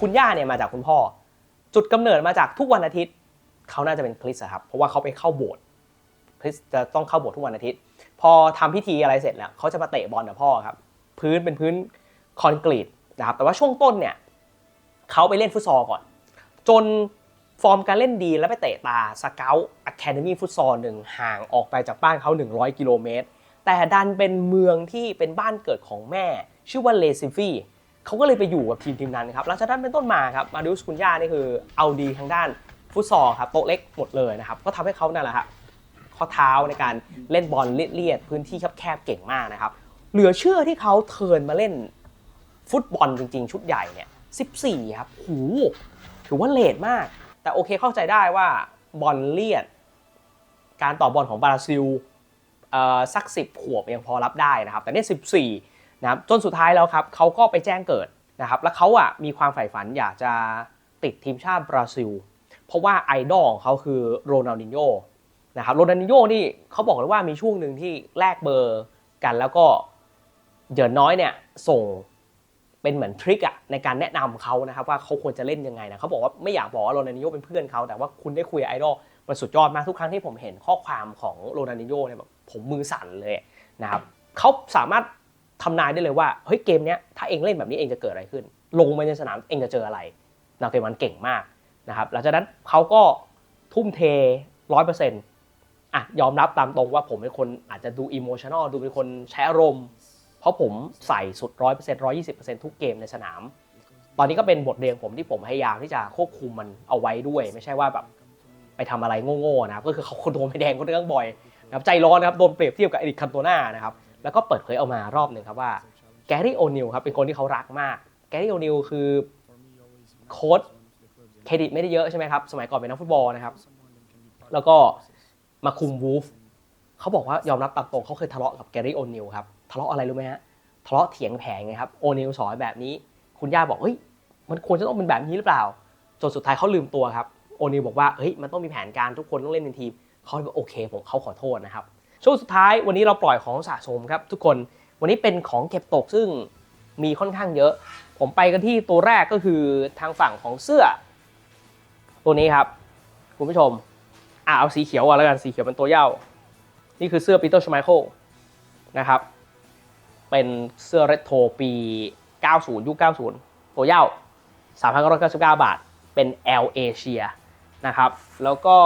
คุณย่าเนี่ยมาจากคุณพ่อ จุดกำเนิดมาจากทุกวันอาทิตย์ เขาน่าจะเป็นคริสครับ เพราะว่าเขาไปเข้าโบสถ์คริสจะต้องเข้าโบสถ์ทุกวันอาทิตย์ พอทำพิธีอะไรเสร็จแล้วเขาจะมาเตะบอลกับพ่อครับ พื้นเป็นพื้นคอนกรีตนะครับ แต่ว่าช่วงต้นเนี่ยเขาไปเล่นฟุตซอลก่อน จนฟอร์มการเล่นดีแล้วไปเตะตาสเกลอะคาเดมี่ฟุตซอลหนึ่งห่างออกไปจากบ้านเขา 100 กิโลเมตร แต่ดันเป็นเมืองที่เป็นบ้านเกิดของแม่ ชื่อว่าเลซิฟี่ เขาก็เลยไปอยู่กับทีมทีมนั้นครับหลังจากนั้นเป็นต้นมาครับมาดิอุสคุนย่านี่คือเอาดีทางด้านฟุตซอลครับโต๊ะเล็กหมดเลยนะครับก็ทำให้เขานั่นแหละครับข้อเท้าในการเล่นบอลเลียดพื้นที่แคบๆเก่งมากนะครับเหลือเชื่อที่เขาเทินมาเล่นฟุตบอลจริง ๆ ชุดใหญ่เนี่ย14 ครับหูถือว่าเลทมาก แต่โอเคเข้าใจได้ว่าบอลเลียด การต่อบอลของบราซิลสักสิบขวบยังพอรับได้นะครับ แต่เนี่ย14 นะครับจนสุดท้ายแล้วครับเขาก็ไปแจ้งเกิดนะครับแล้วเขาอะมีความใฝ่ฝันอยากจะติดทีมชาติบราซิล เพราะว่าไอดอลของเขาคือโรนัลดินโญนะครับโรนัลดินโญนี่เขาบอกเลยว่ามีช่วงหนึ่งที่แลกเบอร์กันแล้วก็เดี๋ยวน้อยเนี่ยส่งเป็นเหมือนทริคอะในการแนะนำเขานะครับว่าเขาควรจะเล่นยังไงนะเขาบอกว่าไม่อยากบอกว่าโรนัลดินโญเป็นเพื่อนเขาแต่ว่าคุณได้คุยกับไอดอลมันสุดยอดมากทุกครั้งที่ผมเห็นข้อความของโรนัลดินโญเนี่ยแบบผมมือสั่นเลยนะครับเขาสามารถ ทำนายได้เลยว่าเฮ้ยเกมเนี้ยถ้าเองเล่นแบบนี้เองจะเกิดอะไรขึ้น ลงไปในสนามเองจะเจออะไรนาเกมันเก่งมากนะครับหลังจากนั้นเขาก็ทุ่มเทร้อยเปอร์เซ็นต์อะยอมรับตามตรงว่าผมเป็นคนอาจจะดูอิโมชันอลดูเป็นคนใช้อารมณ์ เพราะผมใส่สุดร้อยเปอร์เซ็นต์ร้อยี่สิบเปอร์เซ็นต์ทุกเกมในสนาม ตอนนี้ก็เป็นบทเรียนผมที่ผมพยายามที่จะควบคุมมันเอาไว้ด้วย ไม่ใช่ว่าแบบไปทำอะไรโง่ๆนะครับก็คือเขาคนโดนใบแดงคนเรื่องบ่อยนะครับใจร้อนนะครับโดนเปรียบเทียบกับเอริกคันโตนานะครับ แล้วก็เปิดเผยออกมารอบหนึ่งครับว่าแกรี่โอนิลครับเป็นคนที่เขารักมากแกรี่โอนิลคือโค้ชเครดิตไม่ได้เยอะใช่ไหมครับ สมัยก่อนเป็นนักฟุตบอลนะครับ แล้วก็มาคุมวูฟเขาบอกว่ายอมรับตามตรงเขาเคยทะเลาะกับแกรี่โอนิลครับ ทะเลาะอะไรรู้ไหมฮะทะเลาะเถียงแผงไงครับโอนิลสอนแบบนี้ คุณย่าบอกเฮ้ยมันควรจะต้องเป็นแบบนี้หรือเปล่าจนสุดท้ายเขาลืมตัวครับโอนิลบอกว่าเฮ้ยมันต้องมีแผนการทุกคนต้องเล่นเป็นทีมเขาบอกโอเคผมเขาขอโทษนะครับ ช่วงสุดท้ายวันนี้เราปล่อยของสะสมครับ ทุกคนวันนี้เป็นของเก็บตกซึ่งมีค่อนข้างเยอะ ผมไปกันที่ตัวแรกก็คือทางฝั่งของเสื้อ ตัวนี้ครับ คุณผู้ชมอะเอาสีเขียวก่อนแล้วกันสีเขียวเป็นตัวเย่านี่คือเสื้อปีเตอร์ชไมเคิลนะครับ เป็นเสื้อเรโทรปี 90 ยุค 90 ตัวเย่า3,999 บาท เป็น L Asia นะครับ แล้วก็